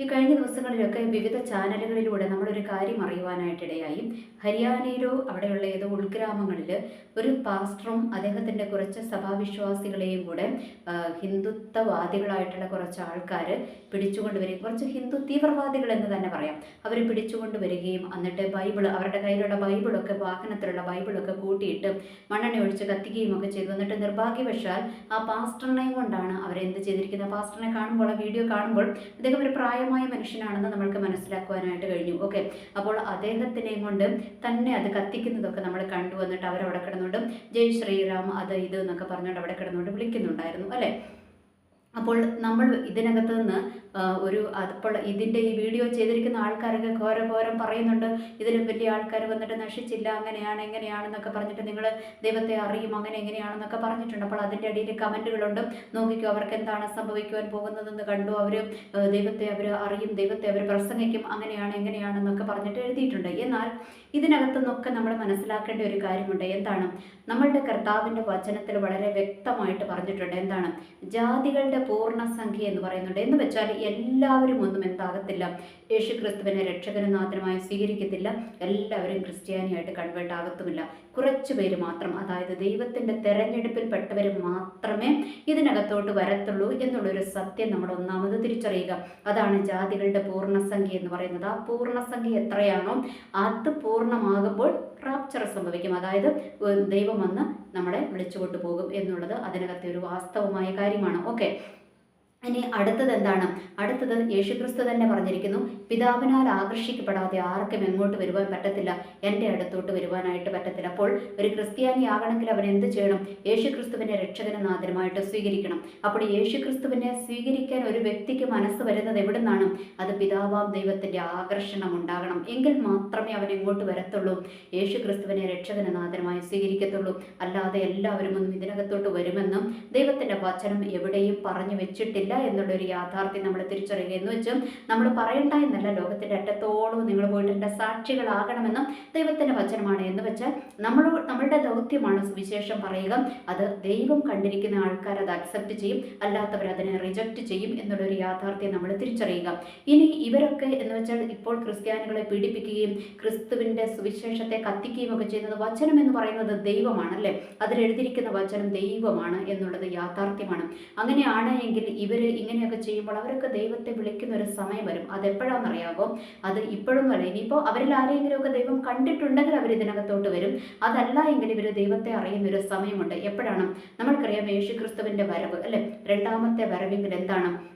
ഈ കഴിഞ്ഞ ദിവസങ്ങളിലൊക്കെ വിവിധ ചാനലുകളിലൂടെ നമ്മളൊരു കാര്യം അറിയുവാനായിട്ടിടയായി. ഹരിയാനയിലോ അവിടെയുള്ള ഏതോ ഉൾഗ്രാമങ്ങളിൽ ഒരു പാസ്റ്ററും അദ്ദേഹത്തിന്റെ കുറച്ച് സഭാവിശ്വാസികളെയും കൂടെ ഹിന്ദുത്വവാദികളായിട്ടുള്ള കുറച്ച് ആൾക്കാർ പിടിച്ചുകൊണ്ടുവരികയും കുറച്ച് ഹിന്ദു തീവ്രവാദികൾ എന്ന് തന്നെ പറയാം. അവർ പിടിച്ചുകൊണ്ടുവരികയും എന്നിട്ട് ബൈബിൾ അവരുടെ കയ്യിലുള്ള ബൈബിളൊക്കെ വാഹനത്തിലുള്ള ബൈബിളൊക്കെ കൂട്ടിയിട്ട് മണ്ണെണ്ണ ഒഴിച്ച് കത്തിക്കുകയും ഒക്കെ ചെയ്തു. എന്നിട്ട് നിർഭാഗ്യവശാൽ ആ പാസ്റ്ററിനെയും കൊണ്ടാണ് അവരെന്ത് ചെയ്തിരിക്കുന്നത്? പാസ്റ്ററിനെ കാണുമ്പോൾ ആ വീഡിയോ കാണുമ്പോൾ അദ്ദേഹം ഒരു പ്രായമായ മനുഷ്യനാണെന്ന് നമ്മൾക്ക് മനസ്സിലാക്കുവാനായിട്ട് കഴിഞ്ഞു. ഓക്കെ. അപ്പോൾ അദ്ദേഹത്തിനെയും കൊണ്ട് തന്നെ അത് കത്തിക്കുന്നതൊക്കെ നമ്മൾ കണ്ടു വന്നിട്ട് അവരവിടെ കിടന്നുകൊണ്ട് ജയ് ശ്രീറാം അത് ഇത് എന്നൊക്കെ പറഞ്ഞുകൊണ്ട് അവിടെ കിടന്നുകൊണ്ട് വിളിക്കുന്നുണ്ടായിരുന്നു. അല്ലേ? അപ്പോൾ നമ്മൾ ഇതിനകത്ത് നിന്ന് ഒരു അതിപ്പോൾ ഇതിന്റെ ഈ വീഡിയോ ചെയ്തിരിക്കുന്ന ആൾക്കാരൊക്കെ ഘോരഘോരം പറയുന്നുണ്ട് ഇതിലും വലിയ ആൾക്കാർ വന്നിട്ട് നശിച്ചില്ല അങ്ങനെയാണ് എങ്ങനെയാണെന്നൊക്കെ പറഞ്ഞിട്ട് നിങ്ങൾ ദൈവത്തെ അറിയും അങ്ങനെ എങ്ങനെയാണെന്നൊക്കെ പറഞ്ഞിട്ടുണ്ട്. അപ്പോൾ അതിന്റെ അടിയിൽ കമന്റുകളുണ്ട്. നോക്കിക്കോ അവർക്ക് എന്താണ് സംഭവിക്കുവാൻ പോകുന്നതെന്ന് കണ്ടു. അവർ ദൈവത്തെ അവർ അറിയും ദൈവത്തെ അവർ പ്രസംഗിക്കും അങ്ങനെയാണ് എങ്ങനെയാണെന്നൊക്കെ പറഞ്ഞിട്ട് എഴുതിയിട്ടുണ്ട്. എന്നാൽ ഇതിനകത്തു നിന്നൊക്കെ നമ്മൾ മനസ്സിലാക്കേണ്ട ഒരു കാര്യമുണ്ട്. എന്താണ്? നമ്മളുടെ കർത്താവിന്റെ വചനത്തിൽ വളരെ വ്യക്തമായിട്ട് പറഞ്ഞിട്ടുണ്ട്. എന്താണ്? ജാതികളുടെ പൂർണസംഖ്യ എന്ന് പറയുന്നുണ്ട്. എന്ന് വെച്ചാൽ എല്ലാവരും ഒന്നും എന്താകത്തില്ല. യേശു ക്രിസ്തുവിനെ രക്ഷകനും നാഥനുമായി സ്വീകരിക്കത്തില്ല. എല്ലാവരും ക്രിസ്ത്യാനിയായിട്ട് കൺവേർട്ട് ആകത്തുമില്ല. കുറച്ചു പേര് മാത്രം അതായത് ദൈവത്തിന്റെ തെരഞ്ഞെടുപ്പിൽപ്പെട്ടവർ മാത്രമേ ഇതിനകത്തോട്ട് വരത്തുള്ളൂ എന്നുള്ളൊരു സത്യം നമ്മൾ ഒന്നാമത് തിരിച്ചറിയുക. അതാണ് ജാതികളുടെ പൂർണസംഖ്യ എന്ന് പറയുന്നത്. ആ പൂർണസംഖ്യ എത്രയാണോ അത് പൂർണമാകുമ്പോൾ റാപ്ചർ സംഭവിക്കും. അതായത് ദൈവം വന്ന് നമ്മളെ വിളിച്ചുകൊണ്ട് പോകും എന്നുള്ളത് അതിനകത്തെ ഒരു വാസ്തവമായ കാര്യമാണ്. ഓക്കെ ഇനി അടുത്തത് എന്താണ്? അടുത്തത് യേശുക്രിസ്തു തന്നെ പറഞ്ഞിരിക്കുന്നു പിതാവിനാൽ ആകർഷിക്കപ്പെടാതെ ആർക്കും എങ്ങോട്ട് വരുവാൻ പറ്റത്തില്ല. എന്റെ അടുത്തോട്ട് വരുവാനായിട്ട് പറ്റത്തില്ല. അപ്പോൾ ഒരു ക്രിസ്ത്യാനി ആകണമെങ്കിൽ അവൻ എന്ത് ചെയ്യണം? യേശുക്രിസ്തുവിനെ രക്ഷകന സ്വീകരിക്കണം. അപ്പോൾ യേശുക്രിസ്തുവിനെ സ്വീകരിക്കാൻ ഒരു വ്യക്തിക്ക് മനസ്സ് വരുന്നത് എവിടെ നിന്നാണ് അത് പിതാവാം ദൈവത്തിന്റെ ആകർഷണം ഉണ്ടാകണം. എങ്കിൽ മാത്രമേ അവൻ എങ്ങോട്ട് വരത്തുള്ളൂ? യേശുക്രിസ്തുവിനെ രക്ഷകന സ്വീകരിക്കത്തുള്ളൂ. അല്ലാതെ എല്ലാവരും ഒന്നും ഇതിനകത്തോട്ട് വരുമെന്നും ദൈവത്തിന്റെ വചനം എവിടെയും പറഞ്ഞു വെച്ചിട്ടില്ല. എന്നുള്ളൊരു യാഥാർത്ഥ്യം നമ്മൾ തിരിച്ചറിയുക. എന്ന് വെച്ചും നമ്മൾ പറയണ്ട എന്നല്ല ലോകത്തിന്റെ അറ്റത്തോളം നിങ്ങൾ പോയിട്ട് എന്റെ സാക്ഷികളാകണമെന്നും ദൈവത്തിന്റെ വചനമാണ്. എന്ന് വെച്ചാൽ നമ്മൾ നമ്മളുടെ ദൗത്യമാണ് സുവിശേഷം പറയുക. അത് ദൈവം കണ്ടിരിക്കുന്ന ആൾക്കാർ അത് അക്സെപ്റ്റ് ചെയ്യും. അല്ലാത്തവർ അതിനെ റിജക്റ്റ് ചെയ്യും എന്നുള്ളൊരു യാഥാർത്ഥ്യം നമ്മൾ തിരിച്ചറിയുക. ഇനി ഇവരൊക്കെ എന്ന് വെച്ചാൽ ഇപ്പോൾ ക്രിസ്ത്യാനികളെ പീഡിപ്പിക്കുകയും ക്രിസ്തുവിന്റെ സുവിശേഷത്തെ കത്തിക്കുകയും ഒക്കെ ചെയ്യുന്നത് വചനം എന്ന് പറയുന്നത് ദൈവമാണ് അല്ലേ അതിൽ എഴുതിയിരിക്കുന്ന വചനം ദൈവമാണ് എന്നുള്ളത് യാഥാർത്ഥ്യമാണ്. അങ്ങനെയാണ് എങ്കിൽ ഇവർ ഇങ്ങനെയൊക്കെ ചെയ്യുമ്പോൾ അവരൊക്കെ ദൈവത്തെ വിളിക്കുന്ന ഒരു സമയം വരും. അതെപ്പോഴാണെന്നറിയാമോ അത് ഇപ്പോഴൊന്നുമല്ല ഇനിയിപ്പോൾ അവരിൽ ആരെങ്കിലുമൊക്കെ ദൈവം കണ്ടിട്ടുണ്ടെങ്കിൽ അവർ ഇതിനകത്തോട്ട് വരും. അതല്ല എങ്കിൽ ഇവർ ദൈവത്തെ അറിയുന്ന ഒരു സമയമുണ്ട്. എപ്പോഴാണ്? നമ്മൾക്കറിയാം യേശു ക്രിസ്തുവിന്റെ വരവ് അല്ലെ? രണ്ടാമത്തെ വരവെങ്കിൽ എന്താണ്?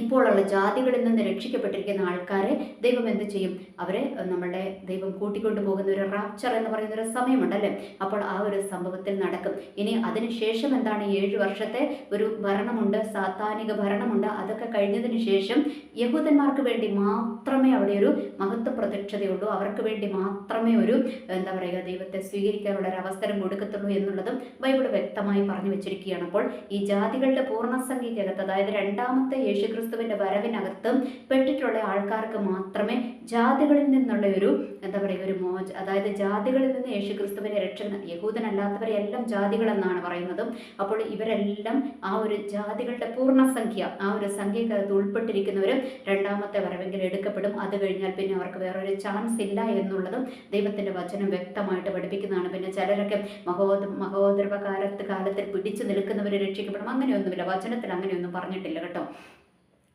ഇപ്പോഴുള്ള ജാതികളിൽ നിന്ന് രക്ഷിക്കപ്പെട്ടിരിക്കുന്ന ആൾക്കാരെ ദൈവം എന്ത് ചെയ്യും? അവരെ നമ്മുടെ ദൈവം കൂട്ടിക്കൊണ്ടു പോകുന്ന ഒരു റാപ്ചർ എന്ന് പറയുന്ന ഒരു സമയമുണ്ടല്ലേ? അപ്പോൾ ആ ഒരു സംഭവത്തിൽ നടക്കും. ഇനി അതിനുശേഷം എന്താണ് ഏഴ് വർഷത്തെ ഒരു ഭരണമുണ്ട് സാത്താനിക ഭരണമുണ്ട്. അതൊക്കെ കഴിഞ്ഞതിന് ശേഷം യഹൂദന്മാർക്ക് വേണ്ടി മാത്രമേ അവിടെ ഒരു മഹത്വ പ്രത്യക്ഷതയുള്ളൂ അവർക്ക് വേണ്ടി മാത്രമേ ഒരു എന്താ പറയുക ദൈവത്തെ സ്വീകരിക്കാനുള്ള ഒരു അവസരം കൊടുക്കത്തുള്ളൂ എന്നുള്ളതും ബൈബിൾ വ്യക്തമായി പറഞ്ഞു വെച്ചിരിക്കുകയാണ്. അപ്പോൾ ഈ ജാതികളുടെ പൂർണസംഖ്യയ്ക്കകത്ത് അതായത് രണ്ടാമത്തെ യേശുക്രിസ്തുവിന്റെ വരവിനകത്തും പെട്ടിട്ടുള്ള ആൾക്കാർക്ക് മാത്രമേ ജാതികളിൽ നിന്നുള്ള ഒരു എന്താ പറയുക ഒരു മോച അതായത് ജാതികളിൽ നിന്ന് യേശു യേശുക്രിസ്തുവിനെ രക്ഷകൻ യഹൂദനല്ലാത്തവരെ എല്ലാം ജാതികളെന്നാണ് പറയുന്നത്. അപ്പോൾ ഇവരെല്ലാം ആ ഒരു ജാതികളുടെ പൂർണസംഖ്യ ആ ഒരു സംഖ്യക്കകത്ത് ഉൾപ്പെട്ടിരിക്കുന്നവർ രണ്ടാമത്തെ വരവെങ്കിൽ എടുക്കപ്പെടും. അത് കഴിഞ്ഞാൽ പിന്നെ അവർക്ക് വേറൊരു ചാൻസ് ഇല്ല എന്നുള്ളതും ദൈവത്തിന്റെ വചനം വ്യക്തമായിട്ട് പഠിപ്പിക്കുന്നതാണ്. പിന്നെ ചിലരൊക്കെ മഹോദ മഹോദരവ കാലത്ത് കാലത്തിൽ പിടിച്ചു നിൽക്കുന്നവർ രക്ഷിക്കപ്പെടും. അങ്ങനെയൊന്നുമില്ല. വചനത്തിൽ അങ്ങനെയൊന്നും പറഞ്ഞിട്ടില്ല കേട്ടോ.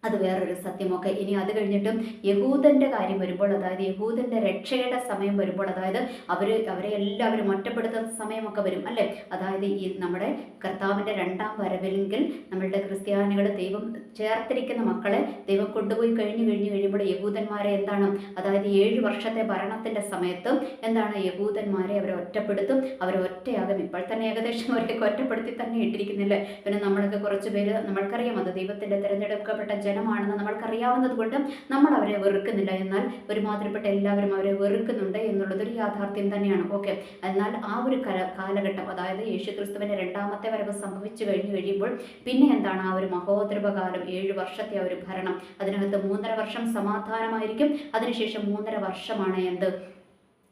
അത് വേറൊരു സത്യമൊക്കെ. ഇനി അത് കഴിഞ്ഞിട്ടും യഹൂദന്റെ കാര്യം വരുമ്പോൾ അതായത് യഹൂദന്റെ രക്ഷയുടെ സമയം വരുമ്പോൾ അതായത് അവർ അവരെ എല്ലാവരും ഒറ്റപ്പെടുത്തുന്ന സമയമൊക്കെ വരും അല്ലേ? അതായത് ഈ നമ്മുടെ കർത്താവിന്റെ രണ്ടാം വരവിലെങ്കിൽ നമ്മളുടെ ക്രിസ്ത്യാനികൾ ദൈവം ചേർത്തിരിക്കുന്ന മക്കളെ ദൈവം കൊണ്ടുപോയി കഴിഞ്ഞു കഴിഞ്ഞു കഴിയുമ്പോൾ യഹൂദന്മാരെ എന്താണ്? അതായത് ഏഴ് വർഷത്തെ ഭരണത്തിന്റെ സമയത്തും എന്താണ്? യഹൂദന്മാരെ അവരെ ഒറ്റപ്പെടുത്തും. അവരെ ഒറ്റയാകും. ഇപ്പോൾ തന്നെ ഏകദേശം അവരെയൊക്കെ ഒറ്റപ്പെടുത്തി തന്നെ ഇട്ടിരിക്കുന്നില്ലേ? പിന്നെ നമ്മളൊക്കെ കുറച്ച് പേര് നമ്മൾക്കറിയാം അത് ദൈവത്തിന്റെ തിരഞ്ഞെടുക്കപ്പെട്ട ജനമാണെന്ന് നമ്മൾക്കറിയാവുന്നത് കൊണ്ട് നമ്മൾ അവരെ വെറുക്കുന്നില്ല. എന്നാൽ ഒരുമാതിരിപ്പെട്ട എല്ലാവരും അവരെ വെറുക്കുന്നുണ്ട് എന്നുള്ളതൊരു യാഥാർത്ഥ്യം തന്നെയാണ്. ഓക്കെ. എന്നാൽ ആ ഒരു കാലഘട്ടം അതായത് യേശുക്രിസ്തുവിന്റെ രണ്ടാമത്തെ വരവ് സംഭവിച്ചു കഴിഞ്ഞു കഴിയുമ്പോൾ പിന്നെ എന്താണ് ആ ഒരു മഹോദ്രവകാലം ഏഴ് വർഷത്തെ ആ ഒരു ഭരണം. അതിനകത്ത് മൂന്നര വർഷം സമാധാനമായിരിക്കും. അതിനുശേഷം മൂന്നര വർഷമാണ് എന്ത്?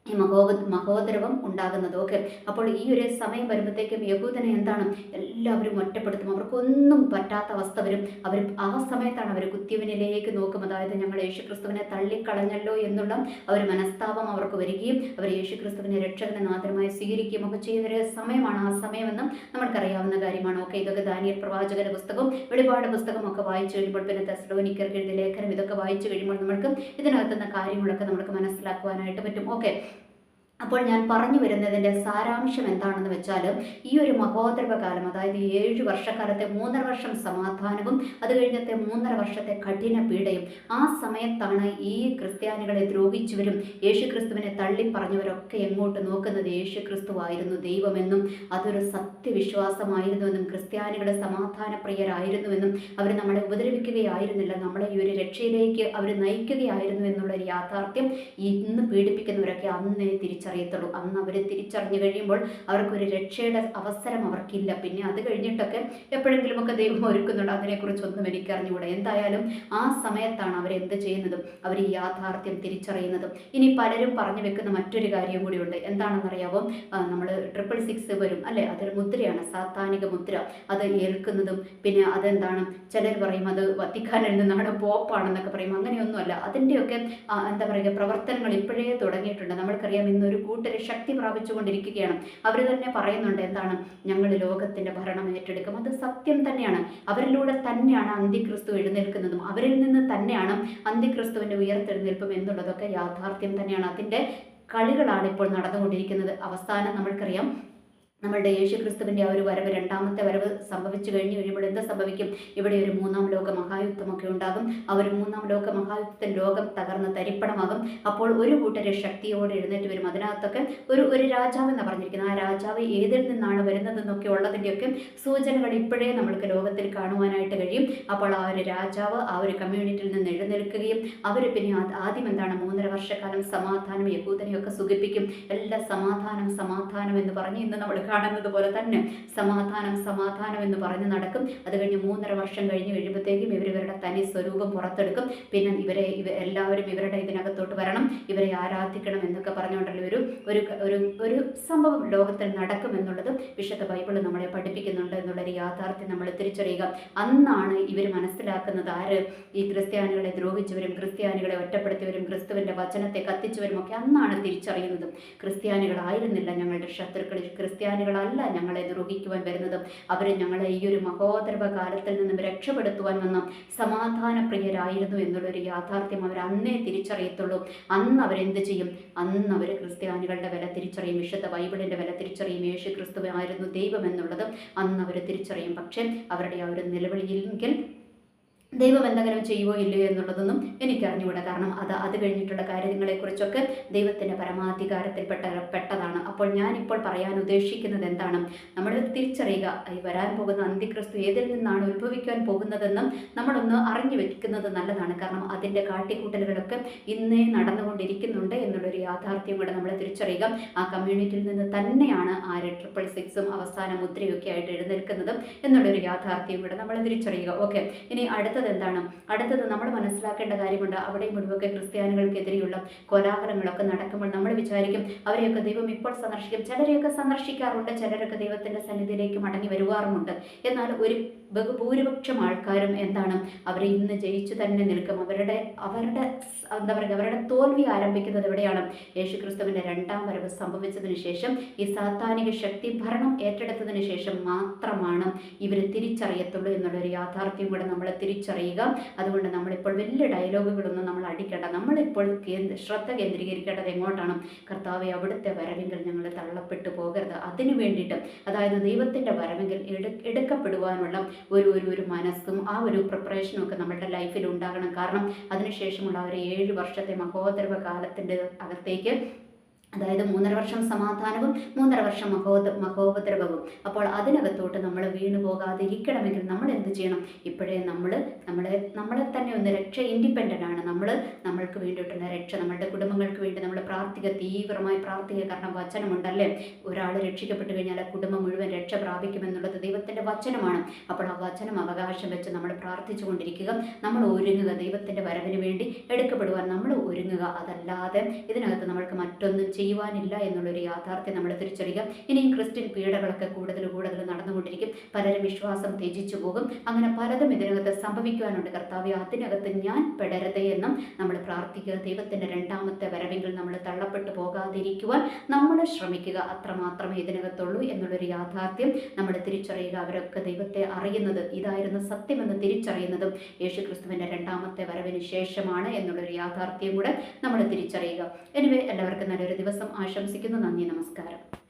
ഈ മഹോ മഹോദരവം ഉണ്ടാകുന്നത്. ഓക്കെ. അപ്പോൾ ഈ ഒരു സമയം വരുമ്പോഴത്തേക്കും യഹൂദനെ എന്താണ്? എല്ലാവരും ഒറ്റപ്പെടുത്തും. അവർക്കൊന്നും പറ്റാത്ത അവസ്ഥ വരും. അവർ ആ സമയത്താണ് അവർ കുത്തിയവനിലേക്ക് നോക്കും. അതായത് ഞങ്ങൾ യേശുക്രിസ്തുവിനെ തള്ളിക്കളഞ്ഞല്ലോ എന്നുള്ള അവർ മനസ്താപം അവർക്ക് വരികയും അവർ യേശുക്രിസ്തുവിനെ രക്ഷകനെ നാദരമായി സ്വീകരിക്കുകയും ഒക്കെ ചെയ്യുന്നൊരു സമയമാണ് ആ സമയമെന്നും നമ്മൾക്കറിയാവുന്ന കാര്യമാണ്. ഓക്കെ. ഇതൊക്കെ ദാനിയൽ പ്രവാചകന്റെ പുസ്തകം വെളിപാട് പുസ്തകം ഒക്കെ വായിച്ചു കഴിയുമ്പോൾ പിന്നെ തെസ്ലോനിക്കർക്ക് എഴുതിയ ലേഖനം ഇതൊക്കെ വായിച്ചു കഴിയുമ്പോൾ നമ്മൾക്ക് ഇതിനകത്തുന്ന കാര്യങ്ങളൊക്കെ നമുക്ക് മനസ്സിലാക്കുവാനായിട്ട് പറ്റും. ഓക്കെ. അപ്പോൾ ഞാൻ പറഞ്ഞു വരുന്നതിന്റെ സാരാംശം എന്താണെന്ന് വെച്ചാൽ ഈ ഒരു മഹോദരവകാലം അതായത് ഏഴ് വർഷക്കാലത്തെ മൂന്നര വർഷം സമാധാനവും അത് കഴിഞ്ഞത്തെ മൂന്നര വർഷത്തെ കഠിന പീഡയും ആ സമയത്താണ് ഈ ക്രിസ്ത്യാനികളെ ദ്രോഹിച്ചവരും യേശു ക്രിസ്തുവിനെ തള്ളിപ്പറഞ്ഞവരൊക്കെ എങ്ങോട്ട് നോക്കുന്നത്? യേശു ക്രിസ്തു ആയിരുന്നു ദൈവമെന്നും അതൊരു സത്യവിശ്വാസമായിരുന്നുവെന്നും ക്രിസ്ത്യാനികളെ സമാധാനപ്രിയരായിരുന്നുവെന്നും അവർ നമ്മളെ ഉപദ്രവിക്കുകയായിരുന്നില്ല നമ്മളെ ഈ ഒരു രക്ഷയിലേക്ക് അവർ നയിക്കുകയായിരുന്നു എന്നുള്ളൊരു യാഥാർത്ഥ്യം ഇന്ന് പീഡിപ്പിക്കുന്നവരൊക്കെ അന്നേ തിരിച്ചറിയത്തുള്ളൂ. അന്ന് അവർ തിരിച്ചറിഞ്ഞു കഴിയുമ്പോൾ അവർക്കൊരു രക്ഷയുടെ അവസരം അവർക്കില്ല. പിന്നെ അത് കഴിഞ്ഞിട്ടൊക്കെ എപ്പോഴെങ്കിലുമൊക്കെ ദൈവം ഒരുക്കുന്നുണ്ട്. അതിനെക്കുറിച്ചൊന്നും എനിക്ക് അറിഞ്ഞുകൂടെ എന്തായാലും ആ സമയത്താണ് അവർ എന്ത് ചെയ്യുന്നതും അവർ ഈ യാഥാർത്ഥ്യം തിരിച്ചറിയുന്നതും. ഇനി പലരും പറഞ്ഞു വെക്കുന്ന മറ്റൊരു കാര്യം കൂടിയുണ്ട്. എന്താണെന്നറിയാവോ? നമ്മൾ ട്രിപ്പിൾ സിക്സ് വരും. അല്ലേ? അതൊരു മുദ്രയാണ്. സാത്താനിക മുദ്ര. അത് ഏൽക്കുന്നതും പിന്നെ അതെന്താണ്? ചിലർ പറയും അത് വത്തിക്കാനിൽ നിന്നാണ് പോപ്പാണെന്നൊക്കെ പറയും. അങ്ങനെയൊന്നുമല്ല. അതിന്റെയൊക്കെ എന്താ പറയുക പ്രവർത്തനങ്ങൾ ഇപ്പോഴേ തുടങ്ങിയിട്ടുണ്ട്. നമ്മൾക്കറിയാം ഇന്നൊരു കൂട്ടര് ശക്തി പ്രാപിച്ചുകൊണ്ടിരിക്കുകയാണ്. അവർ തന്നെ പറയുന്നുണ്ട് എന്താണ്? ഞങ്ങൾ ലോകത്തിന്റെ ഭരണം ഏറ്റെടുക്കും. അത് സത്യം തന്നെയാണ്. അവരിലൂടെ തന്നെയാണ് അന്തിക്രിസ്തു എഴുന്നേൽക്കുന്നതും. അവരിൽ നിന്ന് തന്നെയാണ് അന്തിക്രിസ്തുവിന്റെ ഉയർത്തെഴുന്നേൽപ്പും എന്നുള്ളതൊക്കെ യാഥാർത്ഥ്യം തന്നെയാണ്. അതിന്റെ കളികളാണ് ഇപ്പോൾ നടന്നുകൊണ്ടിരിക്കുന്നത്. അവസാനം നമ്മൾക്കറിയാം നമ്മളുടെ യേശു ക്രിസ്തുവിന്റെ ആ ഒരു വരവ് രണ്ടാമത്തെ വരവ് സംഭവിച്ചു കഴിഞ്ഞ് കഴിയുമ്പോൾ എന്ത് സംഭവിക്കും? ഇവിടെ ഒരു മൂന്നാം ലോക മഹായുദ്ധമൊക്കെ ഉണ്ടാകും. ആ ഒരു മൂന്നാം ലോക മഹായുദ്ധത്തിൽ ലോകം തകർന്ന് തരിപ്പണമാകും. അപ്പോൾ ഒരു കൂട്ടരെ ശക്തിയോടെ എഴുന്നേറ്റ് വരും. അതിനകത്തൊക്കെ ഒരു ഒരു രാജാവ് എന്ന് പറഞ്ഞിരിക്കുന്നത്. ആ രാജാവ് ഏതിൽ നിന്നാണ് വരുന്നതെന്നൊക്കെ ഉള്ളതിന്റെയൊക്കെ സൂചനകൾ ഇപ്പോഴേ നമ്മൾക്ക് ലോകത്തിൽ കാണുവാനായിട്ട് കഴിയും. അപ്പോൾ ആ ഒരു രാജാവ് ആ ഒരു കമ്മ്യൂണിറ്റിയിൽ നിന്ന് എഴുന്നേൽക്കുകയും അവർ പിന്നെ ആദ്യം എന്താണ് മൂന്നര വർഷക്കാലം സമാധാനം യഹൂദനെയൊക്കെ സുഖിപ്പിക്കും. എല്ലാ സമാധാനം സമാധാനം എന്ന് പറഞ്ഞ് ഇന്ന് നമ്മൾ കാണുന്നത് പോലെ തന്നെ സമാധാനം സമാധാനം എന്ന് പറഞ്ഞ് നടക്കും. അത് കഴിഞ്ഞ് മൂന്നര വർഷം കഴിഞ്ഞ് കഴിയുമ്പോഴത്തേക്കും ഇവർ ഇവരുടെ തനി സ്വരൂപം പുറത്തെടുക്കും. പിന്നെ ഇവരെ ഇവ എല്ലാവരും ഇവരുടെ ഇതിനകത്തോട്ട് വരണം. ഇവരെ ആരാധിക്കണം എന്നൊക്കെ പറഞ്ഞുകൊണ്ടുള്ള ഒരു ഒരു ഒരു ഒരു സംഭവം ലോകത്തിൽ നടക്കും എന്നുള്ളത് വിശുദ്ധ ബൈബിൾ നമ്മളെ പഠിപ്പിക്കുന്നുണ്ട് എന്നുള്ളൊരു യാഥാർത്ഥ്യം നമ്മൾ തിരിച്ചറിയുക. അന്നാണ് ഇവർ മനസ്സിലാക്കുന്നത് ആര് ഈ ക്രിസ്ത്യാനികളെ ദ്രോഹിച്ചവരും ക്രിസ്ത്യാനികളെ ഒറ്റപ്പെടുത്തിയവരും ക്രിസ്തുവിന്റെ വചനത്തെ കത്തിച്ചവരും ഒക്കെ അന്നാണ് തിരിച്ചറിയുന്നത്. ക്രിസ്ത്യാനികളായിരുന്നില്ല ഞങ്ങളുടെ ശത്രുക്കൾ ക്രിസ്ത്യാനികളല്ല ഞങ്ങളെ ദ്രോഹിക്കുവാൻ വരുന്നത്. അവരെ ഞങ്ങളെ ഈ ഒരു മഹോദരവ കാലത്തിൽ നിന്നും രക്ഷപ്പെടുത്തുവാൻ വന്ന സമാധാനപ്രിയരായിരുന്നു എന്നുള്ളൊരു യാഥാർത്ഥ്യം അവർ അന്നേ തിരിച്ചറിയത്തുള്ളൂ. അന്ന് അവരെന്ത് ചെയ്യും? അന്ന് അവർ ക്രിസ്ത്യാനികളുടെ വില തിരിച്ചറിയും വിശുദ്ധ ബൈബിളിന്റെ വില തിരിച്ചറിയും യേശു ക്രിസ്തു ആയിരുന്നു ദൈവം എന്നുള്ളത് അന്ന് അവർ തിരിച്ചറിയും. പക്ഷേ അവരുടെ ആ ഒരു നിലവിളിയില്ലെങ്കിൽ ദൈവം എന്തെങ്കിലും ചെയ്യുവോ ഇല്ലയോ എന്നുള്ളതൊന്നും എനിക്കറിഞ്ഞുകൂടാ. കാരണം അത് അത് കഴിഞ്ഞിട്ടുള്ള കാര്യങ്ങളെക്കുറിച്ചൊക്കെ ദൈവത്തിന്റെ പരമാധികാരത്തിൽ പെട്ട പെട്ടതാണ്. അപ്പോൾ ഞാനിപ്പോൾ പറയാൻ ഉദ്ദേശിക്കുന്നത് എന്താണ്? നമ്മൾ തിരിച്ചറിയുക ഈ വരാൻ പോകുന്ന അന്തിക്രിസ്തു ഏതിൽ നിന്നാണ് ഉത്ഭവിക്കാൻ പോകുന്നതെന്നും നമ്മളൊന്ന് അറിഞ്ഞു വെക്കുന്നത് നല്ലതാണ്. കാരണം അതിന്റെ കാട്ടിക്കൂട്ടലുകളൊക്കെ ഇന്നേ നടന്നുകൊണ്ടിരിക്കുന്നുണ്ട് എന്നുള്ളൊരു യാഥാർത്ഥ്യം കൂടെ നമ്മൾ തിരിച്ചറിയുക. ആ കമ്മ്യൂണിറ്റിയിൽ നിന്ന് തന്നെയാണ് ആര് ട്രിപ്പിൾ സിക്സും അവസാന മുദ്രയൊക്കെ ആയിട്ട് എഴുന്നേൽക്കുന്നതും എന്നുള്ളൊരു യാഥാർത്ഥ്യം കൂടെ നമ്മൾ തിരിച്ചറിയുക. ഓക്കെ. ഇനി അടുത്തത് എന്താണ് അടുത്തത് നമ്മൾ മനസ്സിലാക്കേണ്ട കാര്യമുണ്ട്. അവിടെ മുഴുവൊക്കെ ക്രിസ്ത്യാനികൾക്കെതിരെയുള്ള കോലാഹലങ്ങളൊക്കെ നടക്കുമ്പോൾ നമ്മൾ വിചാരിക്കും അവരെയൊക്കെ ദൈവം ഇപ്പോൾ സന്ദർശിക്കും. ചിലരെയൊക്കെ സന്ദർശിക്കാറുണ്ട്. ചിലരൊക്കെ ദൈവത്തിന്റെ സന്നിധിയിലേക്ക് മടങ്ങി വരുവാറുമുണ്ട്. എന്നാൽ ഒരു ബഹുഭൂരിപക്ഷം ആൾക്കാരും എന്താണ്? അവരെ ഇന്ന് ജയിച്ചു തന്നെ നിൽക്കും. അവരുടെ അവരുടെ എന്താ പറയുക അവരുടെ തോൽവി ആരംഭിക്കുന്നത് എവിടെയാണ്? യേശു ക്രിസ്തുവിന്റെ രണ്ടാം വരവ് സംഭവിച്ചതിന് ശേഷം ഈ സാത്താനിക ശക്തി ഭരണം ഏറ്റെടുത്തതിന് ശേഷം മാത്രമാണ് ഇവർ തിരിച്ചറിയത്തുള്ളൂ എന്നുള്ളൊരു യാഥാർത്ഥ്യം കൂടെ നമ്മൾ തിരിച്ചറിയുക അതുകൊണ്ട് നമ്മളിപ്പോൾ വലിയ ഡയലോഗുകളൊന്നും നമ്മൾ അടിക്കേണ്ട. നമ്മളിപ്പോൾ ശ്രദ്ധ കേന്ദ്രീകരിക്കേണ്ടത് എങ്ങോട്ടാണ്? കർത്താവെ അവിടുത്തെ വരവെങ്കിൽ ഞങ്ങൾ തള്ളപ്പെട്ടു പോകരുത്. അതിനു വേണ്ടിയിട്ട് അതായത് ദൈവത്തിന്റെ വരവെങ്കിൽ എടു എടുക്കപ്പെടുവാനുള്ള ഒരു ഒരു ഒരു മനസ്സും ആ ഒരു പ്രിപ്പറേഷനും ഒക്കെ നമ്മളുടെ ലൈഫിൽ ഉണ്ടാകണം. കാരണം അതിനുശേഷമുള്ള ഒരു ഏഴ് വർഷത്തെ മഹോദരവ കാലത്തിന്റെ അകത്തേക്ക് അതായത് മൂന്നര വർഷം സമാധാനവും മൂന്നര വർഷം മഹോദ മഹോപദ്രവവും. അപ്പോൾ അതിനകത്തോട്ട് നമ്മൾ വീണു പോകാതിരിക്കണമെങ്കിൽ നമ്മൾ എന്ത് ചെയ്യണം? ഇപ്പോഴേ നമ്മൾ നമ്മളെ നമ്മളെ തന്നെ ഒന്ന് രക്ഷ ഇൻഡിപെൻഡന്റ് ആണ്. നമ്മൾ നമ്മൾക്ക് വേണ്ടിയിട്ടുള്ള രക്ഷ നമ്മളുടെ കുടുംബങ്ങൾക്ക് വേണ്ടി നമ്മൾ പ്രാർത്ഥിക തീവ്രമായി പ്രാർത്ഥിക്കുക. കാരണം വചനമുണ്ടല്ലേ ഒരാൾ രക്ഷിക്കപ്പെട്ട് കഴിഞ്ഞാൽ കുടുംബം മുഴുവൻ രക്ഷ പ്രാപിക്കുമെന്നുള്ളത് ദൈവത്തിന്റെ വചനമാണ്. അപ്പോൾ ആ വചനം അവകാശം വെച്ച് നമ്മൾ പ്രാർത്ഥിച്ചു കൊണ്ടിരിക്കുക. നമ്മൾ ഒരുങ്ങുക. ദൈവത്തിന്റെ വരവിന് വേണ്ടി എടുക്കപ്പെടുവാൻ നമ്മൾ ഒരുങ്ങുക. അതല്ലാതെ ഇതിനകത്ത് നമ്മൾക്ക് മറ്റൊന്നും ചെയ്യുവാനില്ല എന്നുള്ളൊരു യാഥാർത്ഥ്യം നമ്മൾ തിരിച്ചറിയുക. ഇനിയും ക്രിസ്ത്യൻ പീഡകളൊക്കെ കൂടുതൽ കൂടുതൽ നടന്നുകൊണ്ടിരിക്കും. പലരും വിശ്വാസം ത്യജിച്ചു പോകും. അങ്ങനെ പലതും ഇതിനകത്ത് സംഭവിക്കുവാനുണ്ട്. കർത്താവ് അതിനകത്ത് ഞാൻ പെടരുതേ എന്നും നമ്മൾ പ്രാർത്ഥിക്കുക. ദൈവത്തിന്റെ രണ്ടാമത്തെ വരവെങ്കിൽ നമ്മൾ തള്ളപ്പെട്ടു പോകാതിരിക്കുവാൻ നമ്മൾ ശ്രമിക്കുക. അത്രമാത്രമേ ഇതിനകത്തുള്ളൂ എന്നുള്ളൊരു യാഥാർത്ഥ്യം നമ്മൾ തിരിച്ചറിയുക. അവരൊക്കെ ദൈവത്തെ അറിയുന്നത് ഇതായിരുന്നു സത്യമെന്ന് തിരിച്ചറിയുന്നതും യേശു ക്രിസ്തുവിന്റെ രണ്ടാമത്തെ വരവിന് ശേഷമാണ് എന്നുള്ളൊരു യാഥാർത്ഥ്യം കൂടെ നമ്മൾ തിരിച്ചറിയുക. എനിവേ എല്ലാവർക്കും നല്ലൊരു ദിവസം ആശംസിക്കുന്നു. നന്ദി നമസ്കാരം.